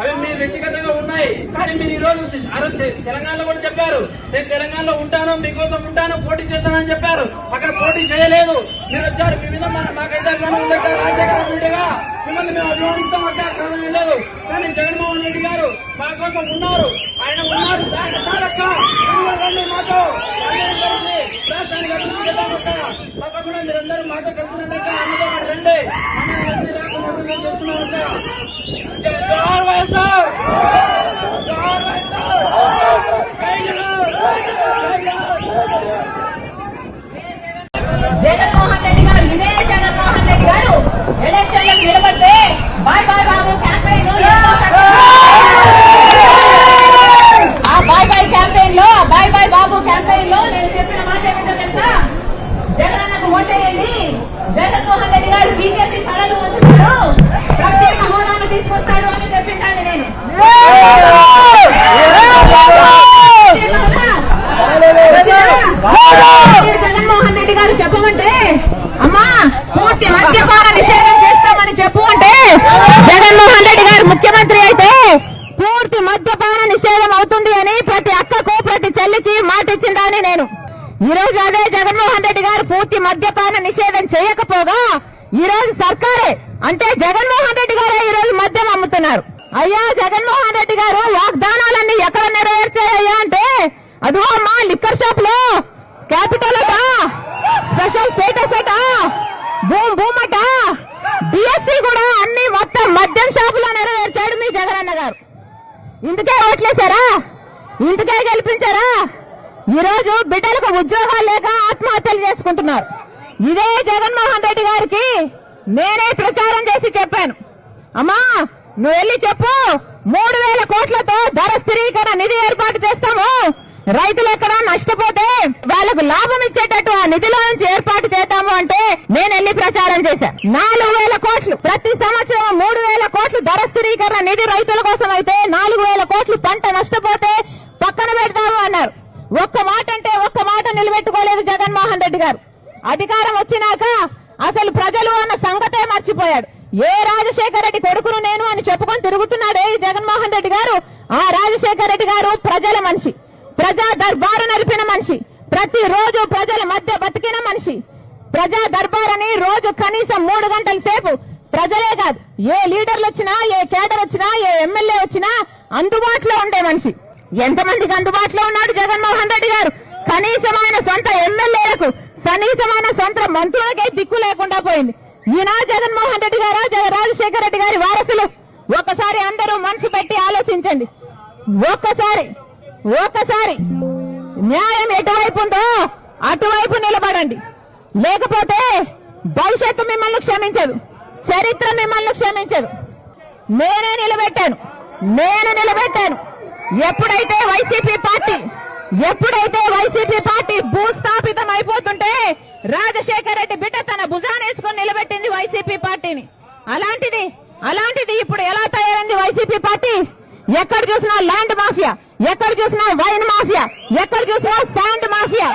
అవి మీ వ్యక్తిగతంగా ఉన్నాయి. కానీ మీరు ఈ రోజు వచ్చి- తెలంగాణలో కూడా చెప్పారు. నేను తెలంగాణలో ఉంటాను మీకోసం ఉంటాను పోటీ చేస్తానని చెప్పారు. అక్కడ పోటీ చేయలేదు. మీరు వచ్చారు. మీ మీద మాకైతే అభిమానం రాజశేఖర రెడ్డిగా మిమ్మల్ని మేము అభిమానిస్తాం అంటే అక్కడ లేదు. కానీ జగన్మోహన్ రెడ్డి గారు మా కోసం ఉన్నారు. ఆయన ఉన్నారు. దానికి మాతో రాష్ట్రానికి అభివృద్ధి తప్పకుండా మీరందరూ మాతో కలిసినట్టు అన్నతో పాటు రండి అన్ని రాకుండా అభివృద్ధి చేస్తున్నాం అక్క జై జోహార్ వైఎస్ఆర్ జోహార్ వైఎస్ఆర్ జై జగన్ జై జగన్ జగన్మోహన్ రెడ్డి గారు ఇదే జగన్మోహన్ రెడ్డి గారు ఎలక్షన్లో నిలబడితే బాయ్ బాయ్ బాబు క్యాంపెయిన్ ఆ బాయ్ బాయ్ క్యాంపెయిన్లో బాయ్ బాయ్ బాబు క్యాంపెయిన్లో నేను చెప్పిన మాట ఏమిటో తెలుసా? జగనన్నకు ఓటేయండి. జగన్మోహన్ రెడ్డి గారు బీజేపీ కళలు ఉంచుతాడు ప్రత్యేక హోదాను తీసుకొస్తాడు అని చెప్పిండాలి నేను. జగన్మోహన్ రెడ్డి గారు చెప్పమంటే అమ్మా పూర్తి మద్యపాన నిషేధం చేస్తామని చెప్పు అంటే జగన్మోహన్ రెడ్డి గారు ముఖ్యమంత్రి అయితే పూర్తి మద్యపాన నిషేధం అవుతుంది అని ప్రతి అక్కకు ప్రతి చెల్లికి మాట ఇచ్చిందని నేను. ఈ రోజు అదే జగన్మోహన్ రెడ్డి గారు పూర్తి మద్యపాన నిషేధం చేయకపోగా ఈ రోజు సర్కారే అంటే జగన్మోహన్ రెడ్డి గారే ఈ రోజు మద్యం అమ్ముతున్నారు. అయ్యా జగన్మోహన్ రెడ్డి గారు వాగ్దానాలన్నీ ఎక్కడ నెరవేర్చాయ్యా అంటే అదో మా లిక్కర్ షాప్లో. క్యాపిటల్ అట స్పెషల్ స్టేటస్ అట భూమ్ భూమ్ అట కూడా మద్యం షాపులో నెరవేర్చాడు మీ జగనన్న గారు. ఇందుకే ఓట్లేశారా? ఇందుకే గెలిపించారా? ఈరోజు బిడ్డలకు ఉద్యోగాలు లేక ఆత్మహత్యలు చేసుకుంటున్నారు. ఇదే జగన్మోహన్ రెడ్డి గారికి నేనే ప్రచారం చేసి చెప్పాను. అమ్మా నువ్వు వెళ్ళి చెప్పు. మూడు వేల కోట్లతో ధర స్థిరీకరణ నిధి ఏర్పాటు చేస్తాము. రైతులు ఎక్కడ నష్టపోతే వాళ్ళకు లాభం ఇచ్చేటట్టు ఆ నిధిలో నుంచి ఏర్పాటు చేద్దాము అంటే నేను వెళ్ళి ప్రచారం చేశారు నాలుగు వేల కోట్లు. ప్రతి సంవత్సరం మూడు వేల కోట్లు ధర స్థిరీకరణ నిధి రైతుల కోసం అయితే నాలుగు వేల కోట్లు పంట నష్టపోతే పక్కన పెడతాము అన్నారు. ఒక్క మాట అంటే ఒక్క మాట నిలబెట్టుకోలేదు జగన్మోహన్ రెడ్డి గారు. అధికారం వచ్చినాక అసలు ప్రజలు అన్న సంగతే మర్చిపోయాడు. ఏ రాజశేఖర రెడ్డి కొడుకును నేను అని చెప్పుకొని తిరుగుతున్నాడే జగన్మోహన్ రెడ్డి గారు? ఆ రాజశేఖర రెడ్డి గారు ప్రజల మనిషి. ప్రజా దర్బారు నడిపిన మనిషి. ప్రతి రోజు ప్రజల మధ్య బతికిన మనిషి. ప్రజా దర్బార్ అని రోజు కనీసం మూడు గంటల సేపు ప్రజలే కాదు ఏ లీడర్లు వచ్చినా ఏ కేడర్ వచ్చినా ఏ ఎమ్మెల్యే వచ్చినా అందుబాటులో ఉండే మనిషి. ఎంతమందికి అందుబాటులో ఉన్నాడు జగన్మోహన్ రెడ్డి గారు? కనీసమైన సొంత ఎమ్మెల్యేలకు కనీసమైన సొంత మంత్రులకే దిక్కు లేకుండా పోయింది. ఈనా జగన్మోహన్ రెడ్డి గారు జగ రాజశేఖర రెడ్డి గారి వారసులు? ఒకసారి అందరూ మనసు పెట్టి ఆలోచించండి. ఒక్కసారి ఒక్కసారి న్యాయం ఎటువైపు ఉందో అటువైపు నిలబడండి. లేకపోతే భవిష్యత్తు మిమ్మల్ని క్షమించదు. చరిత్ర మిమ్మల్ని క్షమించదు. నేనే నిలబెట్టాను. నేను నిలబెట్టాను. ఎప్పుడైతే వైసీపీ పార్టీ ఎప్పుడైతే వైసీపీ పార్టీ భూస్థాపితం అయిపోతుంటే రాజశేఖర రెడ్డి బిడ్డ తన భుజానేసుకొని నిలబెట్టింది వైసీపీ పార్టీని. అలాంటిది అలాంటిది ఇప్పుడు ఎలా తయారైంది వైసీపీ పార్టీ? ఎక్కడ చూసినా ల్యాండ్ మాఫియా ఎక్కడ చూసినా వైన్ మాఫియా ఎక్కడ చూసినా శాండ్ మాఫియా.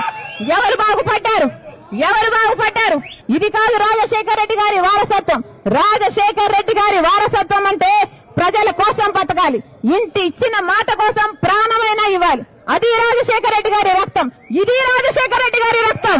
ఎవరు బాగుపడ్డారు? ఎవరు బాగుపడ్డారు? ఇది కాదు రాజశేఖర రెడ్డి గారి వారసత్వం. రాజశేఖర రెడ్డి గారి వారసత్వం అంటే ప్రజల కోసం బతకాలి. ఇంటి ఇచ్చిన మాట కోసం ప్రాణమైనా ఇవ్వాలి. అది రాజశేఖర రెడ్డి గారి రక్తం. ఇది రాజశేఖర రెడ్డి గారి రక్తం.